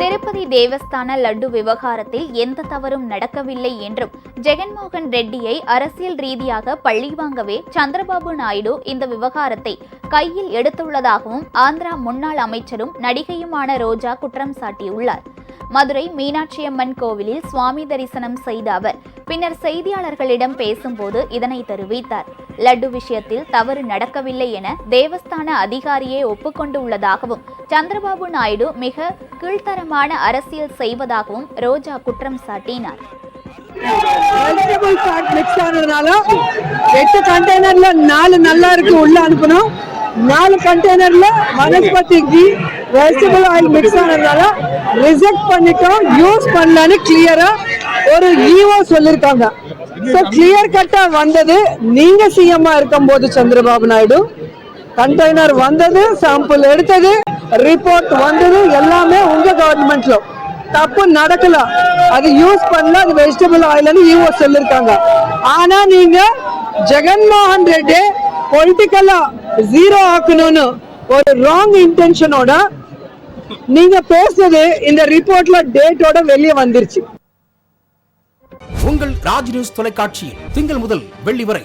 திருப்பதி தேவஸ்தான லட்டு விவகாரத்தில் எந்த தவறும் நடக்கவில்லை என்றும் ஜெகன்மோகன் ரெட்டியை அரசியல் ரீதியாக பழிவாங்கவே சந்திரபாபு நாயுடு இந்த விவகாரத்தை கையில் எடுத்துள்ளதாகவும் ஆந்திரா முன்னாள் அமைச்சரும் நடிகையுமான ரோஜா குற்றம் சாட்டியுள்ளார். மதுரை மீனாட்சியம்மன் கோவிலில் சுவாமி தரிசனம் செய்த அவர் பின்னர் செய்தியாளர்களிடம் பேசும்போது இதனை தெரிவித்தார். லட்டு விஷயத்தில் தவறு நடக்கவில்லை என தேவஸ்தான அதிகாரியே ஒப்புக்கொண்டு உள்ளதாகவும் சந்திரபாபு நாயுடு மிக கீழ்த்தரமான அரசியல் செய்வதாகவும் ரோஜா குற்றம் சாட்டினார். வெஜிடபிள் மிக்ஸ் ஆனதுனால எட்டு கண்டெய்னர்ல நாலு நல்லா இருக்கு உள்ள அனுப்பணும். நாலு கண்டெய்னர்ல vanaspati key vegetable oil mix ஆனதுனால ரிஜெக்ட் பண்ணிட்டோம் யூஸ் பண்ணலன்னு கிளியரா ஒரு ஈவோ சொல்லியிருக்காங்க ஸோ கிளியர் கட்டா வந்தது. நீங்க சிஎம்மா இருக்கும்போது சந்திரபாபு நாயுடு கண்டெய்னர் வந்தது சாம்பிள் எடுத்தது ரிப்போர்ட் வந்தது எல்லாமே உங்க கவர்மெண்ட்ல தப்பு நடக்கல. அது யூஸ் பண்ணல அது வெஜிடபிள் ஆயில்னு யூஓ சொல்லிருக்காங்க. ஆனா நீங்க ஜெகன்மோகன் ரெட்டி பொலிட்டிக்கலா ஜீரோ ஆக்கணும்னு ஒரு ராங் இன்டென்ஷனோட நீங்க பேசுனது இந்த ரிப்போர்ட்ல டேட்டோட வெளியே வந்துருச்சு. உங்கள் ராஜ் நியூஸ் தொலைக்காட்சியில் திங்கள் முதல் வெள்ளி வரை